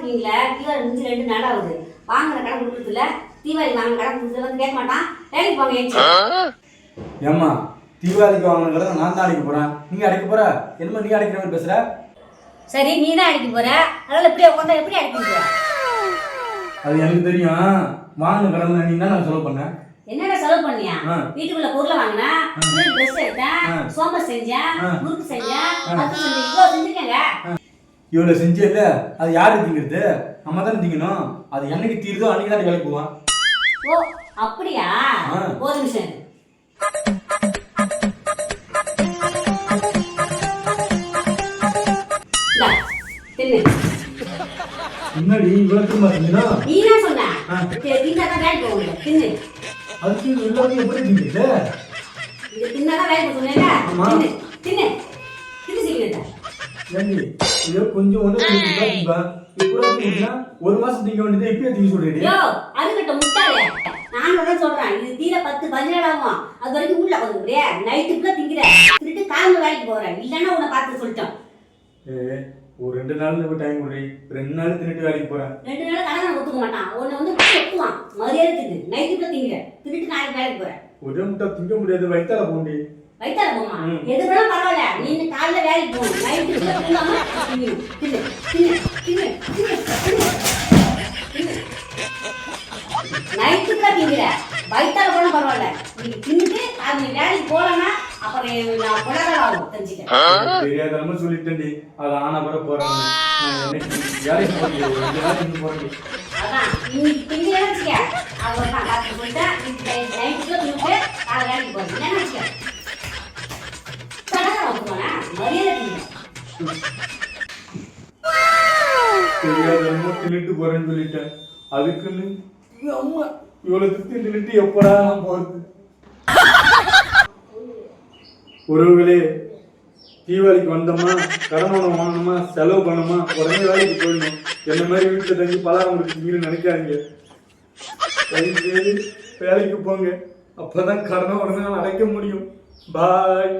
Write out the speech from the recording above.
கொடுக்குறீங்களே தீபாவளி முடிஞ்சு ரெண்டு நாள் ஆகுது. வாங்குற கடன் கொடுக்குறதுல தீபாவளி வாங்குற கடன் கொடுக்குறது வந்து கேட்க மாட்டான். வேலைக்கு போங்க ஏஞ்சி. ஏம்மா தீபாவளிக்கு வாங்கின கடனை நான் தான் அடைக்க போறேன். நீ அடைக்க போற? என்னமோ நீ அடைக்கிற மாதிரி பேசுற? சரி நீ தான் அடிக்க போற. அதனால இப்படியே உட்காந்தா எப்படி அடிக்க அது எனக்கு தெரியும். வாங்கின கடன் நீ தான் நான் செலவு பண்ணேன் என்னடா செலவு பண்ணியா. வீட்டுக்குள்ள பொருளை வாங்கினா? ட்ரெஸ் எடுத்தேன். ஆ. சோம்பல் செஞ்சேன். முறுக்கு செஞ்சேன். இவ்வளோ செஞ்சுக்கங்க இவ்வளோ செஞ்சே இல்ல அது யாரு திங்கிறது? நம்ம தானே திங்கணும். அது என்னைக்கு தீருதோ அன்னைக்கு தான் வேலைக்கு போவான் ஓ அப்படியா. ஒரு நிமிஷம். முன்னாடி திரும்ப செஞ்சா நீ தான் சொன்ன தின்னாதான் வேலைக்கு தின்னு. அதுக்கு எல்லாத்தையும் எப்படி திங்கிறது இது தின்னாதான் வேலைக்கு போக சொன்னேன்ல ஆமா. தின்னு. இதோ கொஞ்சம் ஒரு மாசம் திங்க வேண்டியது இப்பயே திங்க சொல்றீங்க யோ அதுக்கிட்ட முட்டாளே. நான் உடனே சொல்றேன். இது தீர பத்து பதினேழு ஆகும்? அது வரைக்கும் உள்ள வந்துக்கிறியா நைட்டுக்குள்ள திங்கிற. திருட்டு காலம்பு வேலைக்கு போறேன் இல்லைன்னா உன்னை பார்த்து சொல்லிட்டோம். ஒரு ரெண்டு நாள் டைம் விடுறீ ரெண்டு நாள் தின்னுட்டு வேலைக்கு போறேன் ரெண்டு நாள் கடன் ஒத்துக்க மாட்டான். உன்னை வந்து ஒத்துவான் மரியாதை தின்னு நைட்டுக்குள்ள திங்கிற. திருட்டு நாளைக்கு வேலைக்கு போறேன் ஒரே முட்டை திங்க முடியாது. வயிற்றால போண்டி வைத்தால போமா. எது பரவாயில்ல. காலைல வேலைக்கு போகணும். நைட்டுக்குள்ள திங்காம திங்கணும் தின்னு தின்னு தின்னு தின்னு தின்னு தின்னு நைட்டுக்குள்ள திங்கிற வயிற்றால போனா பரவாயில்ல. நீ தின்னுட்டு அது நீ வேலைக்கு போகலன்னா அப்புறம் நான் கொண்டாட ஆகும் தெரிஞ்சுக்க. தெரியாதமா சொல்லிட்டேன்டி. அது ஆனா வர போறேன். நான் என்னைக்கு வேலைக்கு போறேன் ரெண்டு நாள் திங்க போறேன் அதான் இன்னைக்கு திங்க வச்சுக்க. அவ்வளோதான் டாக்டர் சொல்லிட்டேன் இன்னைக்கு நைட்டுக்குள்ள தின்னுட்டு காலை வேலைக்கு போகணும் திங்க தெரியாதமா தின்னுட்டு போறேன்னு சொல்லிட்டேன். அதுக்குன்னு அம்மா இவ்வளவு திட்டு தின்னுட்டு எப்படா நான் போறது? உறவுகளே தீபாவளிக்கு வந்தோமா கடனை வாங்கணுமா செலவு பண்ணோமா உடனே வேலைக்கு போயிடணும். என்ன மாதிரி வீட்டில் தங்கி பலகாரம் முடிச்சுங்கன்னு நினைக்காதீங்க. தயவு செய்து வேலைக்கு போங்க. அப்பதான் கடனை உடனே அடைக்க முடியும். பாய்